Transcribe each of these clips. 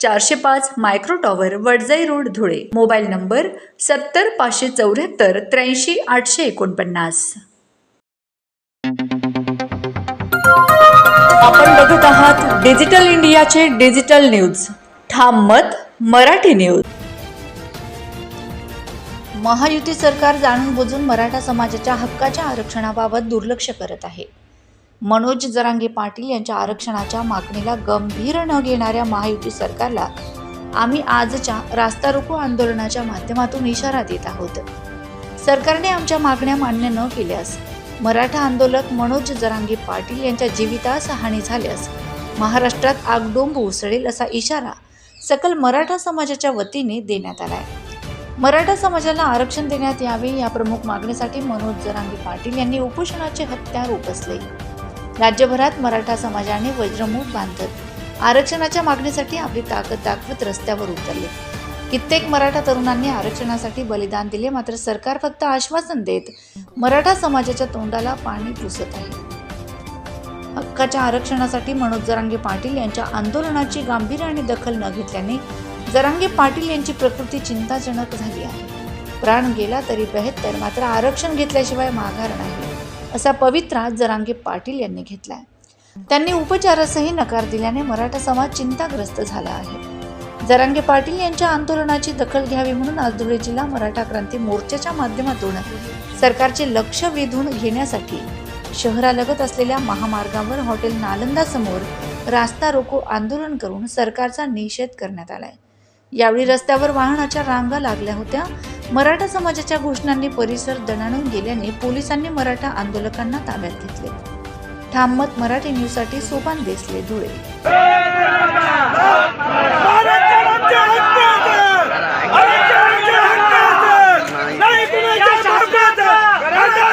चारशे पाच micro tower Wadjai road Dhule. Mobile number सत्तर पाचशे चौऱ्याहत्तर त्र्याऐंशी आठशे एकोणपन्नास. आपण बघत आहात डिजिटल इंडियाचे डिजिटल न्यूज. ठाम मत मराठी न्यूज. महायुती सरकार जाणून बुजून मराठा समाजाच्या हक्काच्या आरक्षणाबाबत दुर्लक्ष करत आहे. मनोज जरांगे पाटील यांच्या आरक्षणाच्या मागणीला गंभीर न घेणाऱ्या महायुती सरकारला आम्ही आजच्या रास्ता रोको आंदोलनाच्या माध्यमातून इशारा देत आहोत. सरकारने आमच्या मागण्या मान्य न केल्यास मराठा आंदोलक मनोज जरांगे पाटील यांच्या जीवितास हानी झाल्यास महाराष्ट्रात आगडोंब उसळेल असा इशारा सकल मराठा समाजाच्या वतीने देण्यात आलाय. मराठा समाजाला आरक्षण देण्यात यावे या प्रमुख मागणीसाठी मनोज जरांगे पाटील यांनी उपोषणाचे हत्यार उपसले. राज्यभरात मराठा समाजाने वज्रमूठ बांधत आरक्षणाच्या मागणीसाठी आपली ताकद दाखवत रस्त्यावर उतरले. कित्येक मराठा तरुणांनी आरक्षणासाठी बलिदान दिले मात्र सरकार फक्त आश्वासन देत मराठा समाजाच्या तोंडाला पाणी पुसत आहे. हक्काच्या आरक्षणासाठी मनोज जरांगे पाटील यांच्या आंदोलनाची गांभीर्याने दखल न घेतल्याने जरांगे पाटील यांची प्रकृती चिंताजनक झाली आहे. प्राण गेला तरी बेहत्तर मात्र आरक्षण घेतल्याशिवाय माघार नाही. असा पवित्रा जरांगे पाटील यांनी घेतलाय. त्यांनी उपचारासही नकार दिल्याने मराठा समाज चिंताग्रस्त झाला आहे. जरांगे पाटील यांच्या आंदोलनाची दखल घ्यावी म्हणून आज धुळे जिल्हा मराठा क्रांती मोर्चाच्या माध्यमातून सरकारचे लक्ष वेधून घेण्यासाठी शहरालगत असलेल्या महामार्गावर हॉटेल नालंदा समोर रास्ता रोको आंदोलन करून सरकारचा निषेध करण्यात आलाय. यावेळी रस्त्यावर वाहनाच्या रांगा लागल्या होत्या. मराठा समाजाच्या घोषणांनी परिसर दणाणून गेल्याने पोलिसांनी मराठा आंदोलकांना ताब्यात घेतले ठाममत मराठी न्यूजसाठी सोपान देसले धुळे Let's go! आमच्या हक्काचं! नाही कुणाच्या बापाचं! आमच्या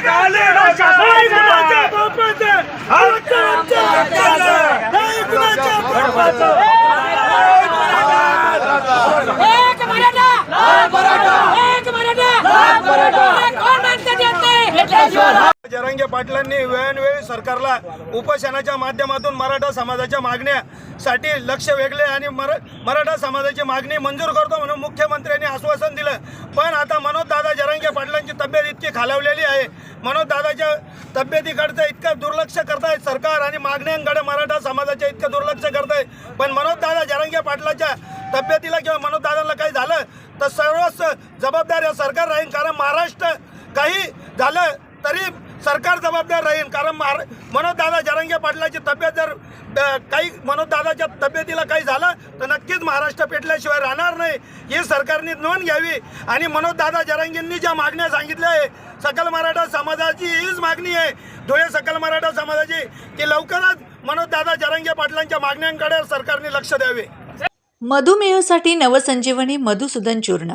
घाले! नाही कुणाच्या बापाचं! आमच्या आमच्या हक्काचं! नाही कुणाच्या बापाचं! एक मराठा एक मराठा एक कोण माणसं देत नाही जरांगे पाटलांनी वेळोवेळी सरकारला उपोषणाच्या माध्यमातून मराठा समाजाच्या मागण्यासाठी लक्ष वेगळे आणि मरा मराठा समाजाची मागणी मंजूर करतो म्हणून मुख्यमंत्र्यांनी आश्वासन दिलं. पण आता मनोजदादा जरांगे पाटलांची तब्येत इतकी खालावलेली आहे. मनोजदादाच्या तब्येतीकडचं इतकं दुर्लक्ष करतायत सरकार आणि मागण्यांकडे मराठा समाजाच्या इतकं दुर्लक्ष करताय. पण मनोजदादा जरांगे पाटलाच्या तब्येतीला किंवा मनोजदादाला काही झालं तर सर्वच जबाबदार या सरकार राहील कारण महाराष्ट्र काही झालं तरी सरकार जबाबदार राहील कारण महार मनोजदादा जरांगे पाटलाची तब्येत जर काही मनोजदादाच्या तब्येतीला काही झालं तर नक्कीच महाराष्ट्र पेटल्याशिवाय राहणार नाही. ही सरकारने नोंद घ्यावी. आणि मनोजदादा जरांगेंनी ज्या मागण्या सांगितल्या आहे सकल मराठा समाजाची हीच मागणी आहे. धुळे सकल मराठा समाजाची की लवकरच मनोजदादा जरांगे पाटलांच्या मागण्यांकडे सरकारने लक्ष द्यावे. मधुमेहासाठी नवसंजीवनी मधुसूदन चूर्ण